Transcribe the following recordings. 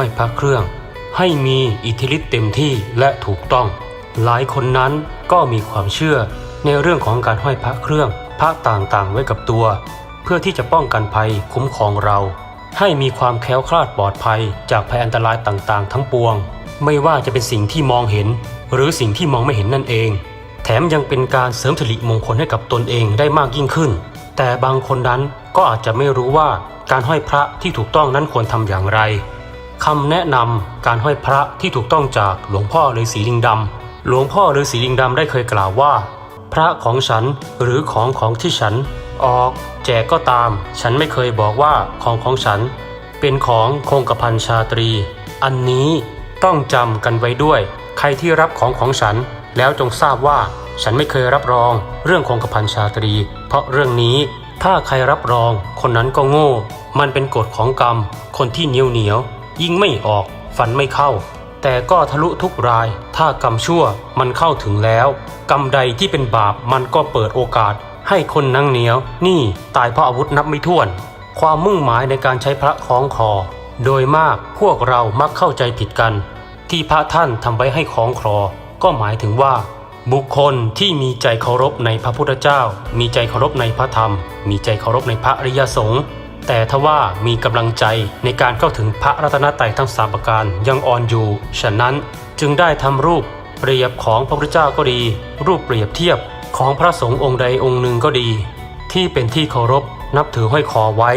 ห้อยพระเครื่อง ให้มีอิทธิฤทธิ์เต็มที่และถูกต้อง หลายคนนั้นก็มีความเชื่อในเรื่องของการห้อยพระเครื่องพระต่างๆไว้กับตัว เพื่อที่จะป้องกันภัยคุ้มครองเรา ให้มีความแคล้วคลาดปลอดภัยจากภัยอันตรายต่างๆ ทั้งปวง ไม่ว่าจะเป็นสิ่งที่มองเห็น หรือสิ่งที่มองไม่เห็นนั่นเอง แถมยังเป็นการเสริมสิริมงคลให้กับตนเองได้มากยิ่งขึ้น แต่บางคนนั้นก็อาจจะไม่รู้ว่าการห้อยพระที่ถูกต้องนั้นควรทำอย่างไร คำแนะนำการห้อยพระที่ถูกต้องจากหลวงพ่อฤาษีลิงดำหลวงพ่อฤาษีลิงดำได้เคยกล่าวว่า พระของฉันหรือของของที่ฉัน ออกแจกก็ตาม ฉันไม่เคยบอกว่าของของฉัน เป็นของคงกระพันชาตรี อันนี้ต้องจำกันไว้ด้วย ใครที่รับของของฉัน แล้วจงทราบว่าฉันไม่เคยรับรองเรื่องคงกระพันชาตรี เพราะเรื่องนี้ถ้าใครรับรอง คนนั้นก็โง่ มันเป็นกฎของกรรม คนที่เหนียวเหนียว ยิ่งไม่ออก ฟันไม่เข้า แต่ก็ทะลุทุกราย ถ้ากรรมชั่วมันเข้าถึงแล้ว กรรมใดที่เป็นบาปมันก็เปิดโอกาส ให้คนนั่งเหนียว นี่ตายเพราะอาวุธนับไม่ถ้วน ความมุ่งหมายในการใช้พระคล้องคอ โดยมากพวกเรามักเข้าใจผิดกัน ที่พระท่านทำไว้ให้คล้องคอก็หมายถึงว่าบุคคลที่มีใจเคารพในพระพุทธเจ้า มีใจเคารพในพระธรรม มีใจเคารพในพระอริยสงฆ์ แต่ทว่ามีกำลังใจในการเข้าถึงพระรัตนตรัยทั้งสามประการยังอ่อนอยู่ ฉะนั้นจึงได้ทำรูปเปรียบของพระพุทธเจ้าก็ดี รูปเปรียบเทียบของพระสงฆ์องค์ใดองค์หนึ่งก็ดี ที่เป็นที่เคารพนับถือห้อยคอไว้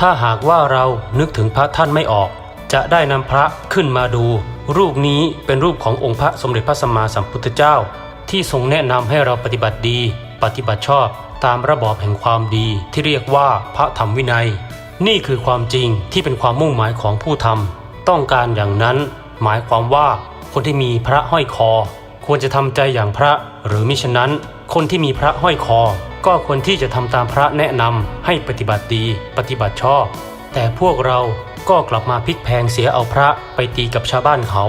ถ้าหากว่าเรานึกถึงพระท่านไม่ออก จะได้นำพระขึ้นมาดู รูปนี้เป็นรูปขององค์พระสมเด็จพระสัมมาสัมพุทธเจ้า ที่ทรงแนะนำให้เราปฏิบัติดี ปฏิบัติชอบ ตามระบอบแห่งความดีที่เรียกว่าพระธรรมวินัย นี่คือความจริงที่เป็นความมุ่งหมายของผู้ทำต้องการอย่างนั้นหมายความว่าคนที่มีพระห้อยคอ ควรจะทำใจอย่างพระหรือมิฉะนั้น คนที่มีพระห้อยคอ ก็ควรที่จะทำตามพระแนะนำให้ปฏิบัติดีปฏิบัติชอบ แต่พวกเราก็กลับมาพลิกแพงเสียเอาพระไปตีกับชาวบ้านเขา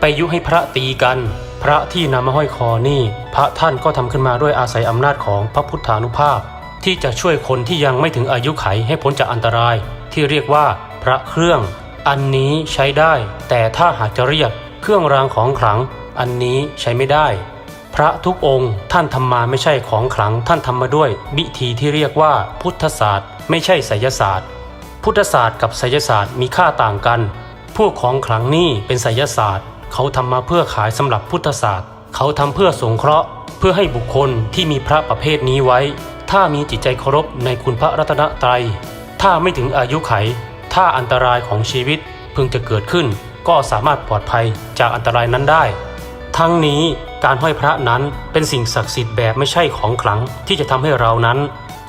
ไปยุให้พระตีกัน พระที่นำมาห้อยคอนี่ พระท่านก็ทำขึ้นมาด้วยอาศัยอำนาจของพระพุทธานุภาพ ที่จะช่วยคนที่ยังไม่ถึงอายุไขให้พ้นจากอันตราย ที่เรียกว่าพระเครื่อง อันนี้ใช้ได้ แต่ถ้าหากจะเรียกเครื่องรางของขลัง อันนี้ใช้ไม่ได้ พระทุกองค์ท่านทำมาไม่ใช่ของขลัง ท่านทำมาด้วยวิธีที่เรียกว่าพุทธศาสตร์ ไม่ใช่ไสยศาสตร์ พุทธศาสตร์กับไสยศาสตร์มีค่าต่างกัน พวกของขลังนี่เป็นไสยศาสตร์ เขาทำมาเพื่อขายสำหรับพุทธศาสตร์ เขาทำเพื่อสงเคราะห์ เพื่อให้บุคคลที่มีพระประเภทนี้ไว้ ถ้ามีจิตใจเคารพในคุณพระรัตนตรัย ถ้าไม่ถึงอายุไข ถ้าอันตรายของชีวิตเพิ่งจะเกิดขึ้น ก็สามารถปลอดภัยจากอันตรายนั้นได้ ทั้งนี้การห้อยพระนั้นเป็นสิ่งศักดิ์สิทธิ์แบบไม่ใช่ของขลังที่จะทำให้เรานั้น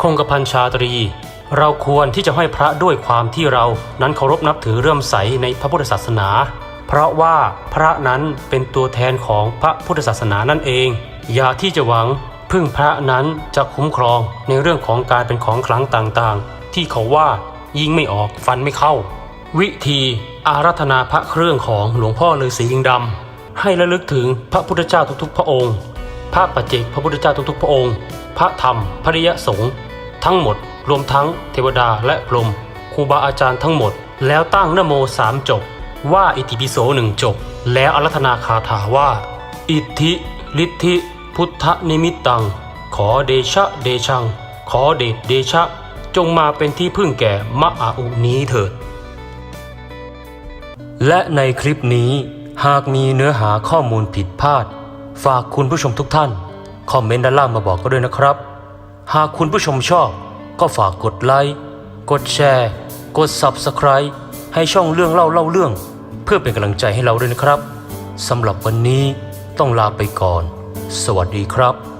คงกระพันชาตรีเราควรที่จะห้อยพระด้วยความที่เรานั้นเคารพนับถือเรื่อมใสในพระพุทธศาสนา เพราะว่าพระนั้นเป็นตัวแทนของพระพุทธศาสนานั่นเอง อย่าที่จะหวังพึ่งพระนั้นจะคุ้มครองในเรื่องของการเป็นของขลังต่างๆ ที่เขาว่ายิงไม่ออกฟันไม่เข้า วิธีอารัธนาพระเครื่องของหลวงพ่อฤาษียิงดำให้ระลึกถึงพระพุทธเจ้าทุกๆ พระองค์ พระปัจเจกพระพุทธเจ้าทุกๆ พระองค์ พระธรรมพระริยสงฆ์ทั้งหมดรวมทั้งเทวดาและพรหมครูบาอาจารย์ทั้งหมด แล้วตั้งนโมสามจบ ว่าอิติปิโสหนึ่งจบ แล้วอารัธนาคาถาว่า อิทธิฤทธิพุทธนิมิตตัง ขอเดชะเดชัง ขอเดชเดชะ จงมาเป็นที่พึ่งแก่มะอาอุนี้เถิด และในคลิปนี้หากมีเนื้อหาข้อมูลผิดพลาด ฝากคุณผู้ชมทุกท่าน คอมเมนต์ด้านล่างมาบอกก็ด้วยนะครับ หากคุณผู้ชมชอบ ก็ฝากกดไลค์ กดแชร์ กด Subscribe ให้ช่องเรื่องเล่าเล่าเรื่อง เพื่อเป็นกำลังใจให้เราด้วยนะครับสำหรับวันนี้ต้องลาไปก่อน สวัสดีครับ